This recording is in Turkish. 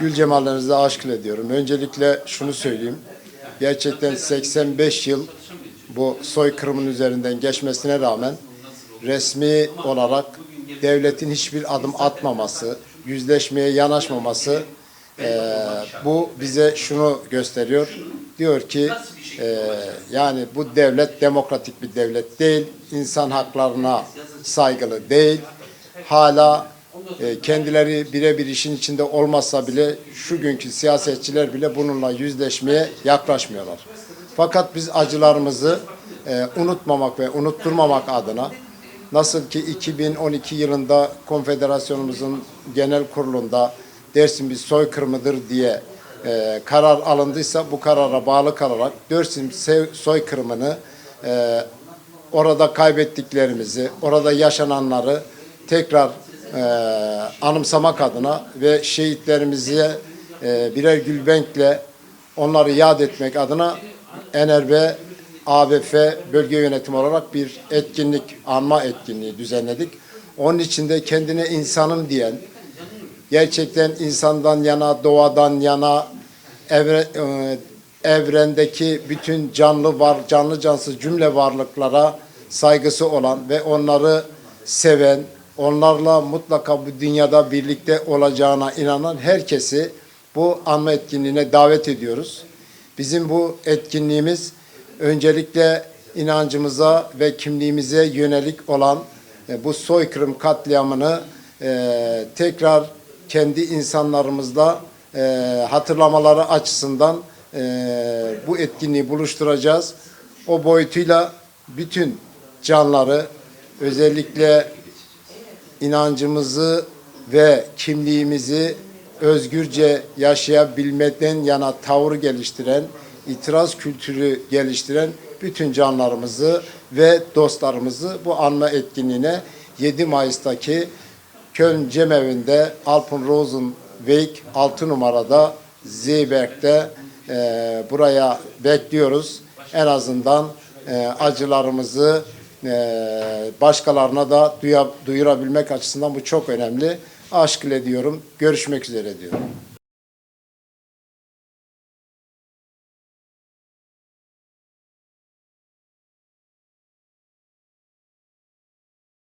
gül cemallerinize aşkıl ediyorum. Öncelikle şunu söyleyeyim. Gerçekten 85 yıl bu soykırımın üzerinden geçmesine rağmen resmi olarak devletin hiçbir adım atmaması, yüzleşmeye yanaşmaması eee, bu bize şunu gösteriyor. Diyor ki eee, yani bu devlet demokratik bir devlet değil, insan haklarına saygılı değil. Hala e, kendileri birebir işin içinde olmasa bile şu günkü siyasetçiler bile bununla yüzleşmeye yaklaşmıyorlar. Fakat biz acılarımızı e, unutmamak ve unutturmamak adına nasıl ki 2012 yılında konfederasyonumuzun genel kurulunda Dersim bir soykırımıdır diye e, karar alındıysa bu karara bağlı kalarak Dersim soykırımını e, orada kaybettiklerimizi, orada yaşananları tekrar e, anımsamak adına ve şehitlerimize e, birer gülbenkle onları yad etmek adına NRB ABF bölge yönetimi olarak bir etkinlik, anma etkinliği düzenledik. Onun içinde kendine insanım diyen, gerçekten insandan yana, doğadan yana, evre, e, evrendeki bütün canlı var, canlı cansız cümle varlıklara saygısı olan ve onları seven, onlarla mutlaka bu dünyada birlikte olacağına inanan herkesi bu anma etkinliğine davet ediyoruz. Bizim bu etkinliğimiz öncelikle inancımıza ve kimliğimize yönelik olan e, bu soykırım katliamını e, tekrar kendi insanlarımızla e, hatırlamaları açısından e, bu etkinliği buluşturacağız. O boyutuyla bütün canları özellikle inancımızı ve kimliğimizi özgürce yaşayabilmekten yana tavır geliştiren, itiraz kültürü geliştiren bütün canlarımızı ve dostlarımızı bu anma etkinliğine 7 Mayıs'taki Köln Cemevi'nde Alpen Rosenweg 6 numarada Zeyberg'de e, buraya bekliyoruz. En azından e, acılarımızı başkalarına da duyurabilmek açısından bu çok önemli. Aşk ile diyorum. Görüşmek üzere diyorum.